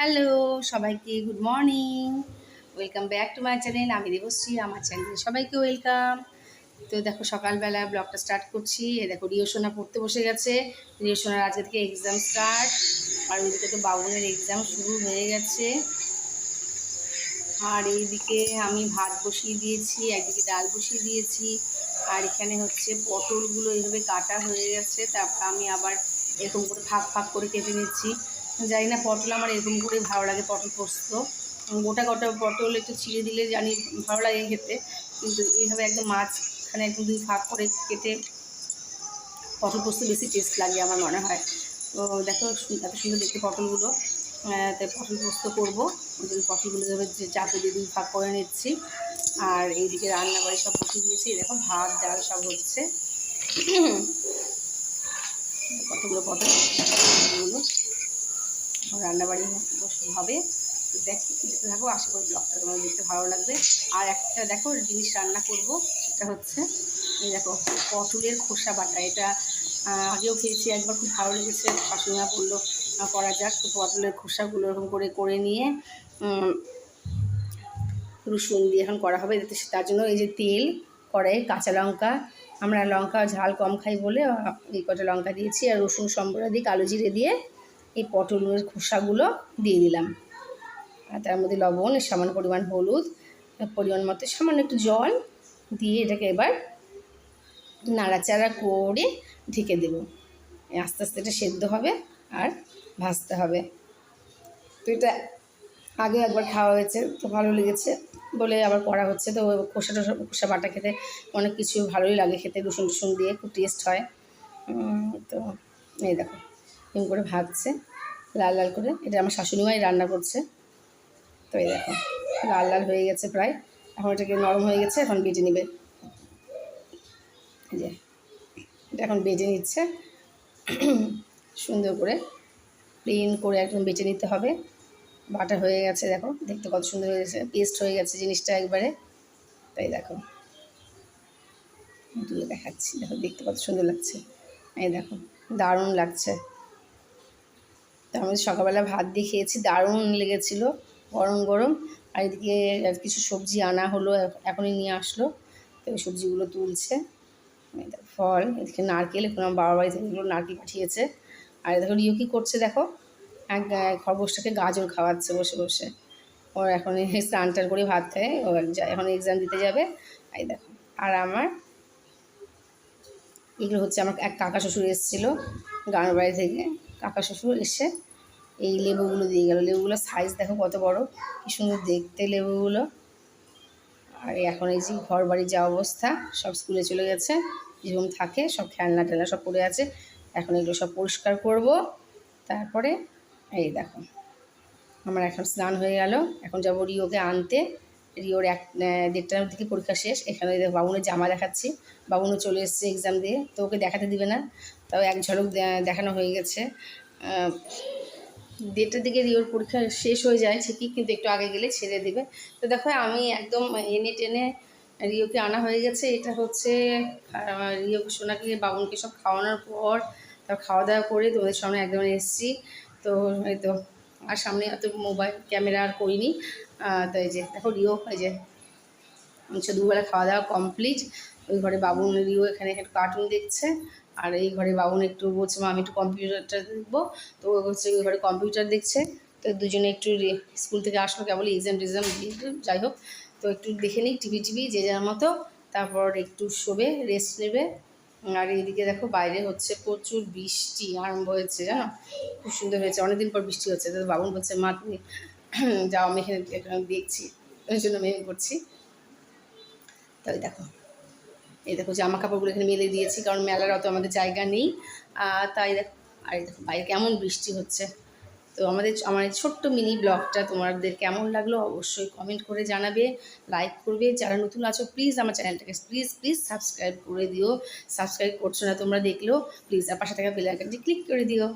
Hello সবাইকে good morning welcome back to my channel আমি দেবশ্রী, আমার চ্যানেলে সবাইকে ওয়েলকাম তো দেখো, সকালবেলা ব্লগটা স্টার্ট করছি। এ দেখো রিওসোনা পড়তে বসে গেছে। রিওসোনার আজকে থেকে এক্সাম স্টার্ট আর ওইদিকে তো বাবুনের এক্সাম শুরু হয়ে গেছে। আর এইদিকে আমি ভাত বসিয়ে দিয়েছি, একদিকে ডাল বসিয়ে দিয়েছি। আর এখানে হচ্ছে পটলগুলো এইভাবে কাটা হয়ে গেছে। তারপর আমি আবার এরকম করে ফাঁক ফাঁক করে কেটে নিচ্ছি। জানি না পটল আমার এরকম করে ভালো লাগে, পটল পোস্ত। গোটা গোটা পটল একটু ছিঁড়ে দিলে জানি ভালো লাগে খেতে। কিন্তু এইভাবে একদম মাছখানে একদম দুই ফাঁক করে কেটে পটল পোস্ত বেশি টেস্ট লাগে আমার মনে হয়। তো দেখো এত সুন্দর দেখতে পটলগুলো। তাই পটল পোস্ত করব। ওই জন্য পটলগুলো চাপে দিয়ে দুই ফাঁক করে নিচ্ছি। আর এইদিকে রান্নাবাড়ি সব বসিয়ে দিয়েছি। দেখো, ভাত, ডাল সব হচ্ছে। কতগুলো পটল? রান্নাবাড়ি হবে। তো দেখো, দেখতে থাকো, আশা করি ব্লগটা তোমার দেখতে ভালো লাগবে। আর একটা দেখো, জিনিস রান্না করব, সেটা হচ্ছে, এই দেখো, পটলের খোসা বাটা। এটা আগেও খেয়েছি, একবার খুব ভালো লেগেছে। শাশুড়িমা বলল করা যাক। পটলের খোসাগুলো এরকম করে করে নিয়ে রসুন দিয়ে এখন করা হবে। তার জন্য এই যে তেল কড়াই কাঁচা লঙ্কা। আমরা লঙ্কা ঝাল কম খাই বলে এই কটা লঙ্কা দিয়েছি। আর রসুন সম্বরা দিয়ে, কালো জিরে দিয়ে এই পটলের খোসাগুলো দিয়ে দিলাম। আর তার মধ্যে লবণ, সামান্য পরিমাণ হলুদ, পরিমাণ মতো সামান্য একটু জল দিয়ে এটাকে এবার নাড়াচাড়া করে ঢেকে দেব। আস্তে আস্তে এটা সেদ্ধ হবে আর ভাজতে হবে। তো এটা আগে একবার খাওয়া হয়েছে, তো ভালো লেগেছে বলে আবার করা হচ্ছে। তো খোসা টোসা খোসা বাটা খেতে অনেক কিছু ভালোই লাগে খেতে রসুন টসুন দিয়ে খুব টেস্ট হয়। তো এই দেখো। এরকম করে ভাগছে লাল লাল করে। এটা আমার শাশুড়িমাই রান্না করছে। তো এই দেখো, লাল লাল হয়ে গেছে প্রায়। এখন এটাকে নরম হয়ে গেছে, এখন বেটে নেবে। যে, এটা এখন বেটে নিচ্ছে। সুন্দর করে প্লেন করে একদম বেটে নিতে হবে। বাটার হয়ে গেছে, দেখো, দেখতে কত সুন্দর হয়ে গেছে। পেস্ট হয়ে গেছে জিনিসটা একবারে। তাই দেখো দেখাচ্ছি। দেখো, দেখতে কত সুন্দর লাগছে। এই দেখো, দারুণ লাগছে। তো আমি সকালবেলা ভাত দিয়ে খেয়েছি, দারুণ লেগেছিল, গরম গরম। আর এদিকে কিছু সবজি আনা হলো, এখনই নিয়ে আসলো, তো সবজিগুলো তুলছে। ফল, এদিকে নারকেল, এখন আমার বাবার বাড়ি থেকে নারকেল পাঠিয়েছে। আর দেখো, রিও কী করছে দেখো? এক খরগোশটাকে গাজর খাওয়াচ্ছে বসে বসে। ওর এখন স্নান টান করে ভাত খায়, ও এখন এক্সাম দিতে যাবে। এই দেখো, আর আমার এগুলো হচ্ছে আমার এক কাকা শ্বশুর এসেছিল গ্রামের বাড়ি থেকে। কাকা শ্বশুর এসে এই লেবুগুলো দিয়ে গেল। লেবুগুলো সাইজ দেখো কত বড়। কি সুন্দর দেখতে লেবুগুলো। আর এখন এই যে ঘর বাড়ির যা অবস্থা, সব স্কুলে চলে গেছে। যেরকম থাকে, সব খেলনা টেলনা সব পড়ে আছে। এখন এগুলো সব পরিষ্কার করব। তারপরে এই দেখো, আমার এখন স্নান হয়ে গেল। এখন যাব রিওকে আনতে। রিওর এক দেড়টার দিকে পরীক্ষা শেষ। এখানে বাবুনের জামা দেখাচ্ছি। বাবুনও চলে এসছে এক্সাম দিয়ে। তো ওকে দেখাতে দিবে না। তাও এক ঝলক দেখানো হয়ে গেছে। দেড়টার দিকে রিওর পরীক্ষা শেষ হয়ে যায় ঠিকই, কিন্তু একটু আগে গেলে ছেড়ে দেবে। তো দেখো, আমি একদম এনে টেনে রিওকে আনা হয়ে গেছে। এটা হচ্ছে রিওকে সোনাকে, বাবুনকে সব খাওয়ানোর পর তারপর খাওয়া দাওয়া করে তোমাদের সামনে একদম এসেছি। তো এই তো, আর সামনে অত মোবাইল ক্যামেরা আর করিনি। তো এই যে, দেখো রিও, এই যে হচ্ছে দুবেলা খাওয়া দাওয়া কমপ্লিট। ওই ঘরে বাবুন, রিও এখানে একটু কার্টুন দেখছে। আর এই ঘরে বাবুন একটু বলছে, মা, আমি একটু কম্পিউটারটা দেখব। তো হচ্ছে ওই ঘরে কম্পিউটার দেখছে। তো দুজনে একটু স্কুল থেকে আসলো কেবল এক্সাম তো যাই হোক। তো একটু দেখে নিই, টিভি টিভি, যে যার মতো। তারপর একটু শোবে রেস্ট নেবে। আর এইদিকে দেখো, বাইরে হচ্ছে প্রচুর বৃষ্টি আরম্ভ হয়েছে, জানো? খুব সুন্দর হয়েছে। অনেকদিন পর বৃষ্টি হচ্ছে। তো বাবুন বলছে, মা, তুমি যাও, আমি এখানে দেখছি। ওই জন্য মেয়ে করছি। তাই দেখো। এই দেখো জামা কাপড়গুলো এখানে মেলে দিয়েছি, কারণ মেলার অত আমাদের জায়গা নেই। তাই দেখো আর দেখো বাইরে কেমন বৃষ্টি হচ্ছে। তো আমাদের আমার ছোট্ট মিনি ব্লগটা তোমাদের কেমন লাগল অবশ্যই কমেন্ট করে জানাবে লাইক করবে। যারা নতুন আছো প্লিজ আমার চ্যানেলটাকে প্লিজ প্লিজ সাবস্ক্রাইব করে দিও। সাবস্ক্রাইব করছ না তোমরা দেখলেও প্লিজ আর পাশে থাকা বেল আইকনটি ক্লিক করে দিও।